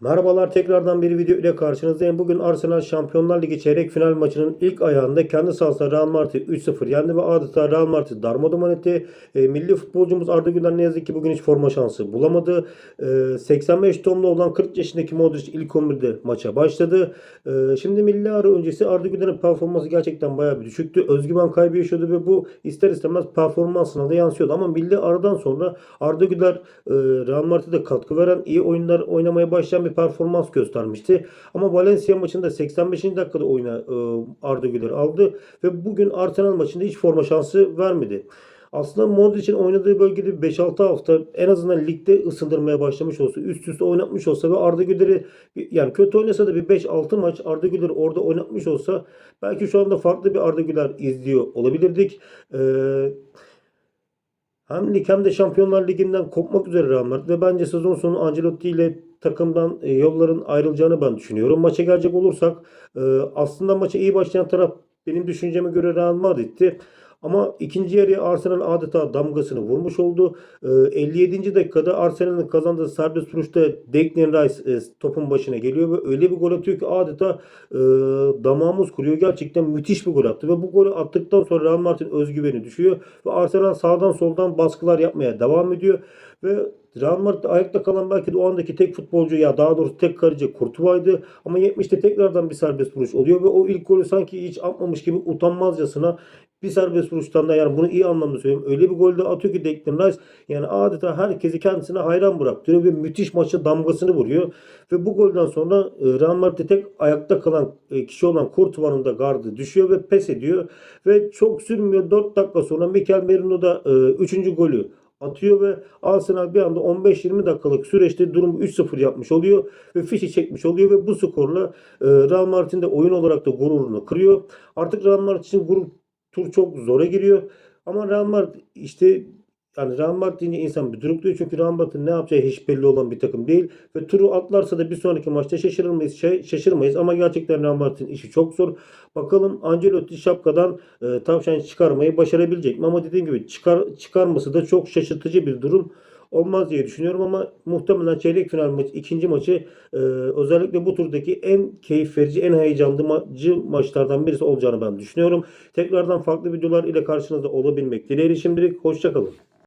Merhabalar tekrardan bir video ile karşınızdayım. Bugün Arsenal Şampiyonlar Ligi çeyrek final maçının ilk ayağında kendi sahasında Real Madrid'i 3-0 yendi ve adeta Real Madrid darmadağın etti. E, milli futbolcumuz Arda Güler ne yazık ki bugün hiç forma şansı bulamadı. E, 85 tonlu olan 40 yaşındaki Modric ilk 11'de maça başladı. E, şimdi milli ara öncesi Arda Güler'in performansı gerçekten bayağı bir düşüktü. Özgüven kaybı yaşıyordu ve bu ister istemez performansına da yansıyordu. Ama milli aradan sonra Arda Güler e, Real Madrid'e katkı veren iyi oyunlar oynamaya başlayan bir performans göstermişti. Ama Valencia maçında 85. dakikada oyuna e, Arda Güler aldı ve bugün Arsenal maçında hiç forma şansı vermedi. Aslında Modric'in oynadığı bölgede 5-6 hafta en azından ligde ısındırmaya başlamış olsa, üst üste oynatmış olsa ve Arda Güler'i yani kötü oynasa da bir 5-6 maç Arda Güler'i orada oynatmış olsa belki şu anda farklı bir Arda Güler izliyor olabilirdik. Ee, hem lig hem de Şampiyonlar Ligi'nden kopmak üzere Real Madrid ve bence sezon sonu Ancelotti ile takımdan e, yolların ayrılacağını ben düşünüyorum. Maça gelecek olursak e, aslında maça iyi başlayan taraf benim düşünceme göre Real Madrid'ti. Ama ikinci yarıya Arsenal adeta damgasını vurmuş oldu. E, 57. dakikada Arsenal'ın kazandığı serbest vuruşta Declan Rice e, topun başına geliyor ve öyle bir gol atıyor ki adeta e, damağımız kuruyor. Gerçekten müthiş bir gol attı ve bu golü attıktan sonra Real Madrid'in özgüveni düşüyor ve Arsenal sağdan soldan baskılar yapmaya devam ediyor ve Real Madrid'de ayakta kalan belki de o andaki tek futbolcu ya daha doğrusu tek kaleci Kurtuva'ydı. Ama 70'te tekrardan bir serbest vuruş oluyor ve o ilk golü sanki hiç atmamış gibi utanmazcasına bir serbest vuruştan da yani bunu iyi anlamda söylüyorum. Öyle bir golde atıyor ki Declan Rice yani adeta herkesi kendisine hayran bıraktırıyor ve müthiş maçı damgasını vuruyor. Ve bu golden sonra e, Real Madrid'de tek ayakta kalan e, kişi olan Kurtuva'nın da gardı düşüyor ve pes ediyor. Ve çok sürmüyor 4 dakika sonra Mikel Merino da 3. golü atıyor ve Arsenal bir anda 15-20 dakikalık süreçte durum 3-0 yapmış oluyor ve fişi çekmiş oluyor ve bu skorla e, Real Madrid'in de oyun olarak da gururunu kırıyor. Artık Real Madrid için grup tur çok zora giriyor. Ama Real Madrid işte yani Real Madrid deyince insan bir duruklıyor. Çünkü Real Madrid'in ne yapacağı hiç belli olan bir takım değil. Ve turu atlarsa da bir sonraki maçta şaşırır mıyız? Şey, şaşırmayız. Ama gerçekten Real Madrid'in işi çok zor. Bakalım Ancelotti şapkadan e, tavşan çıkarmayı başarabilecek mi? Ama dediğim gibi çıkar, çıkarması da çok şaşırtıcı bir durum olmaz diye düşünüyorum ama muhtemelen çeyrek final maçı ikinci maçı e, özellikle bu turdaki en keyif verici en heyecanlı maçı maçlardan birisi olacağını ben düşünüyorum. Tekrardan farklı videolar ile karşınızda olabilmek dileğiyle şimdilik hoşçakalın.